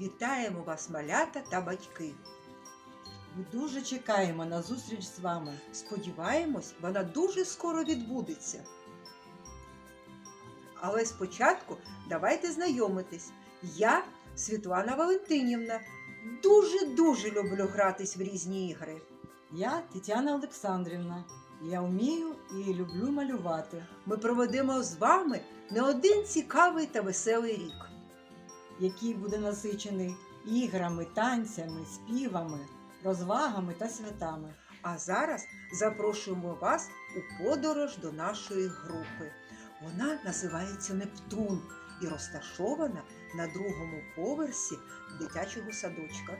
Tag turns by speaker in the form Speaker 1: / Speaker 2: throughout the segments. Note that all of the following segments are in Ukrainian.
Speaker 1: Вітаємо вас, малята та батьки.
Speaker 2: Ми дуже чекаємо на зустріч з вами.
Speaker 1: Сподіваємось, вона дуже скоро відбудеться. Але спочатку давайте знайомитись. Я Світлана Валентинівна. Дуже-дуже люблю гратись в різні ігри.
Speaker 2: Я Тетяна Олександрівна. Я вмію і люблю малювати,
Speaker 1: Ми проведемо з вами не один цікавий та веселий рік.
Speaker 2: Який буде насичений іграми, танцями, співами, розвагами та святами.
Speaker 1: А зараз запрошуємо вас у подорож до нашої групи. Вона називається Нептун і розташована на другому поверсі дитячого садочка.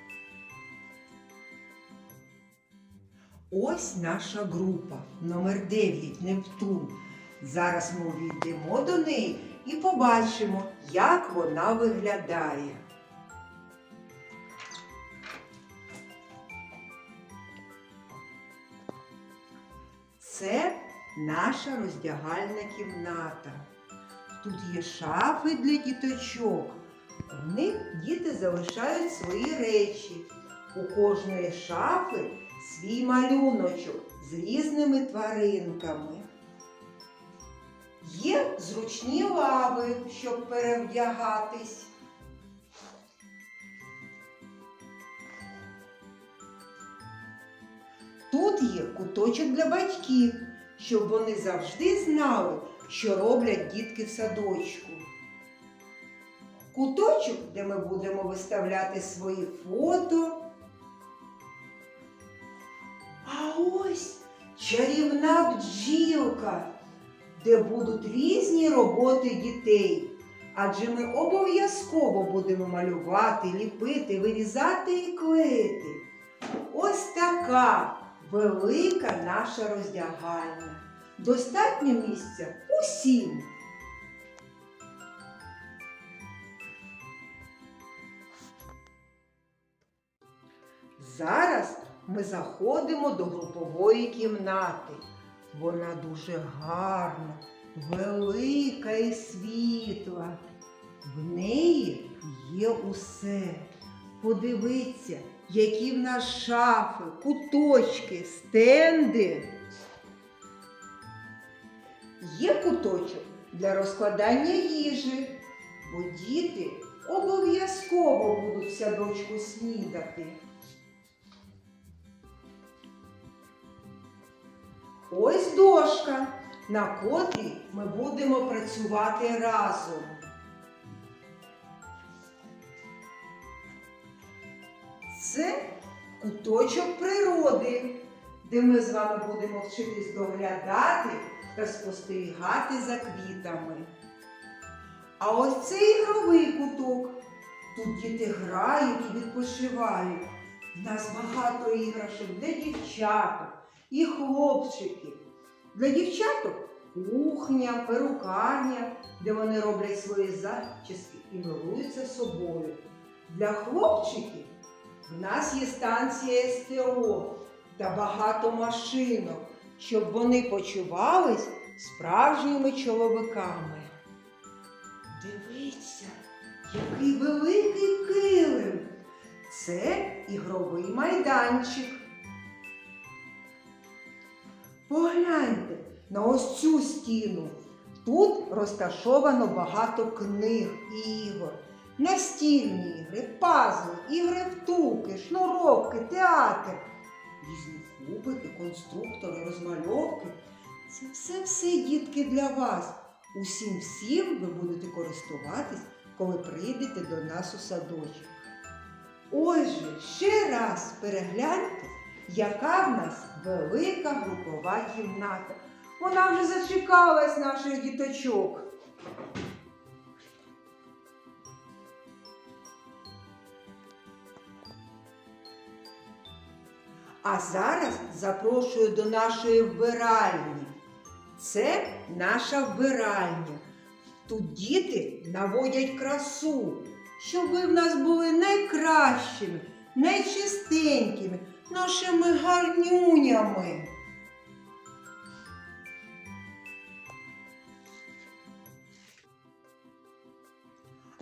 Speaker 1: Ось наша група номер 9 Нептун. Зараз ми увійдемо до неї і побачимо, як вона виглядає. Це наша роздягальна кімната. Тут є шафи для діточок. В них діти залишають свої речі. У кожної шафи свій малюночок з різними тваринками. Є зручні лави, щоб перевдягатись. Тут є куточок для батьків, щоб вони завжди знали, що роблять дітки в садочку. Куточок, де ми будемо виставляти свої фото. А ось чарівна бджілка, де будуть різні роботи дітей. Адже ми обов'язково будемо малювати, ліпити, вирізати і клеїти. Ось така велика наша роздягальня. Достатньо місця усім. Зараз ми заходимо до групової кімнати. Вона дуже гарна, велика і світла. В неї є усе. Подивіться, які в нас шафи, куточки, стенди. Є куточок для розкладання їжі, бо діти обов'язково будуть в садочку снідати. Ось дошка, на котрій ми будемо працювати разом. Це куточок природи, де ми з вами будемо вчитись доглядати та спостерігати за квітами. А ось це ігровий куток. Тут діти грають і відпочивають. В нас багато іграшок для дівчаток і хлопчиків. Для дівчаток кухня, перукарня, де вони роблять свої зачіски і милуються собою. Для хлопчиків в нас є станція СТО та багато машинок, щоб вони почувались справжніми чоловіками. Дивіться, який великий килим. Це ігровий майданчик. Погляньте на ось цю стіну. Тут розташовано багато книг і ігор. Настільні ігри, пазли, ігри втулки, шнуровки, театр, різні кубики, конструктори, розмальовки. Це все-все, дітки, для вас. Усім всім ви будете користуватись, коли прийдете до нас у садочок. Отже, ще раз перегляньте, яка в нас велика групова кімната. Вона вже зачекалась наших діточок. А зараз запрошую до нашої вбиральні. Це наша вбиральня. Тут діти наводять красу, щоб ви в нас були найкращими, найчистенькими, нашими гарнюнями.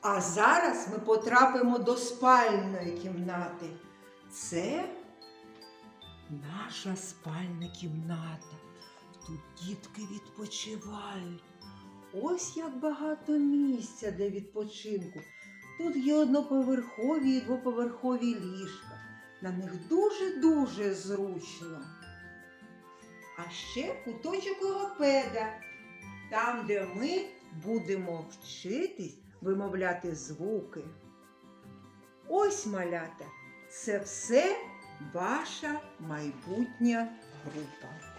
Speaker 1: А зараз ми потрапимо до спальної кімнати. Це наша спальна кімната. Тут дітки відпочивають. Ось як багато місця для відпочинку. Тут є одноповерхові і двоповерхові ліжка. На них дуже-дуже зручно. А ще куточок логопеда, там, де ми будемо вчитись вимовляти звуки. Ось малята, це все ваша майбутня група.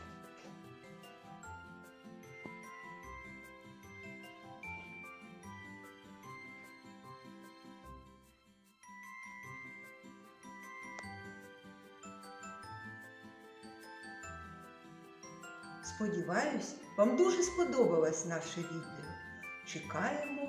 Speaker 1: Сподіваюсь, вам дуже сподобалось наше відео. Чекаємо